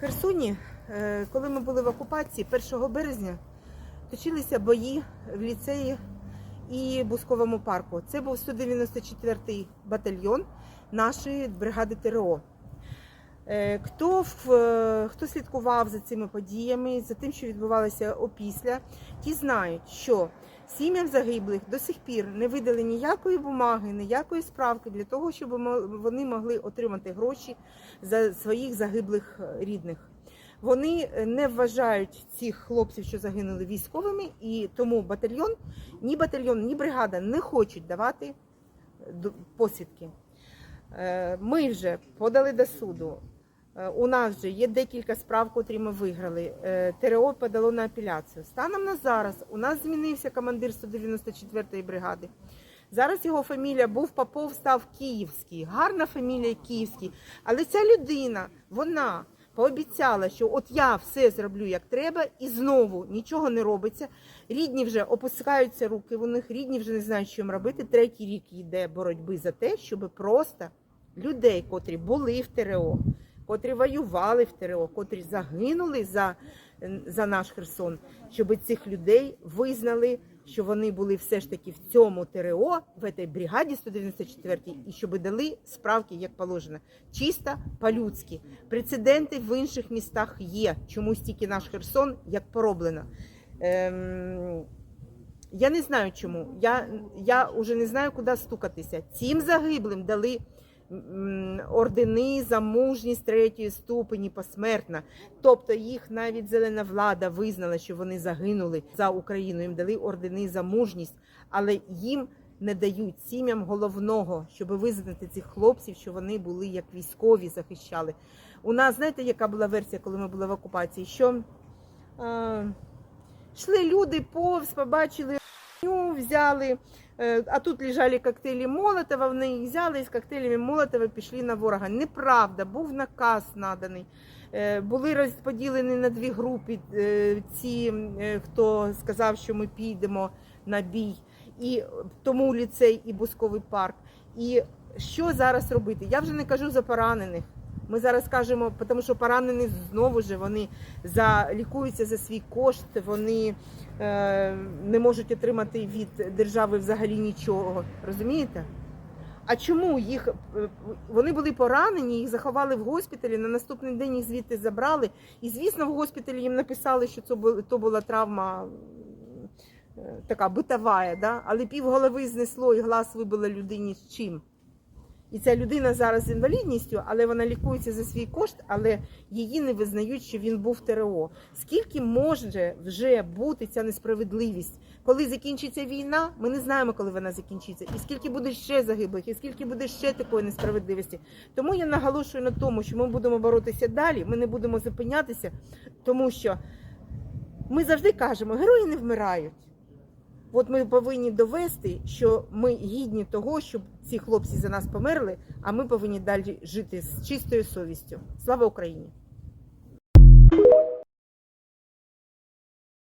Херсоні, е, коли ми були в окупації 1 березня, точилися бої в ліцеї і Бусковому парку. Це був 194-й батальйон нашої бригади ТРО. Е, Хто, е, хто слідкував за цими подіями, за тим, що відбувалося опісля, ті знають, що сім'ям загиблих до сих пір не видали ніякої бумаги, ніякої справки для того, щоб вони могли отримати гроші за своїх загиблих е, рідних. Вони е, не вважають цих хлопців, що загинули військовими, і тому батальйон, ні батальйон, ні бригада не хочуть давати е, посвідки. Ми вже подали до суду. Е, У нас вже є декілька справ, котрі ми виграли. Е, ТРО подало на апеляцію. Станом на зараз у нас змінився командир 194-ї бригади. Зараз його фамілія був Попов, став Київський. Гарна фамілія Київський. Але ця людина, вона пообіцяла, що от я все зроблю як треба, і знову нічого не робиться. Рідні вже опускаються руки, у них рідні вже не знають, що їм робити. Третій рік йде боротьби за те, щоб просто людей, котрі були в ТРО, котрі воювали в ТРО, котрі загинули за, за наш Херсон, щоб цих людей визнали, що вони були все ж таки в цьому ТРО, в цій бригаді 194 і щоб дали справки, як положено, чисто по-людськи. Прецеденти в інших містах є. Чомусь тільки наш Херсон як пороблено. Ем, я не знаю чому. Я, я вже не знаю, куди стукатися. Цим загиблим дали ордени за мужність третьої ступені посмертно. Тобто їх навіть зелена влада визнала, що вони загинули за Україну. Їм дали ордени за мужність, але їм не дають сім'ям головного, щоб визнати цих хлопців, що вони були як військові, захищали. У нас знаєте, яка була версія, коли ми були в окупації? Що е, йшли люди повз, побачили Ну, взяли, е, а тут лежали коктейлі Молотова, вони їх взяли і з коктейлями Молотова пішли на ворога. Неправда, був наказ наданий. Е, Були розподілені на дві групи е, ці, хто сказав, що ми підемо на бій, і тому ліцей і Бусковий парк. І що зараз робити? Я вже не кажу за поранених. Ми зараз кажемо, тому що поранені знову ж вони за лікуються за свій кошт, вони е, не можуть отримати від держави взагалі нічого. Розумієте? А чому їх е, вони були поранені, їх заховали в госпіталі, на наступний день їх звідти забрали. І звісно, в госпіталі їм написали, що це бу- то була травма е, така битова, да? але пів голови знесло і глаз вибило людині з чим. І ця людина зараз з інвалідністю, але вона лікується за свій кошт, але її не визнають, що він був ТРО. Скільки може вже бути ця несправедливість? Коли закінчиться війна, ми не знаємо, коли вона закінчиться, і скільки буде ще загиблих, і скільки буде ще такої несправедливості. Тому я наголошую на тому, що ми будемо боротися далі. Ми не будемо зупинятися, тому що ми завжди кажемо, герої не вмирають. От ми повинні довести, що ми гідні того, щоб ці хлопці за нас померли, а ми повинні далі жити з чистою совістю. Слава Україні!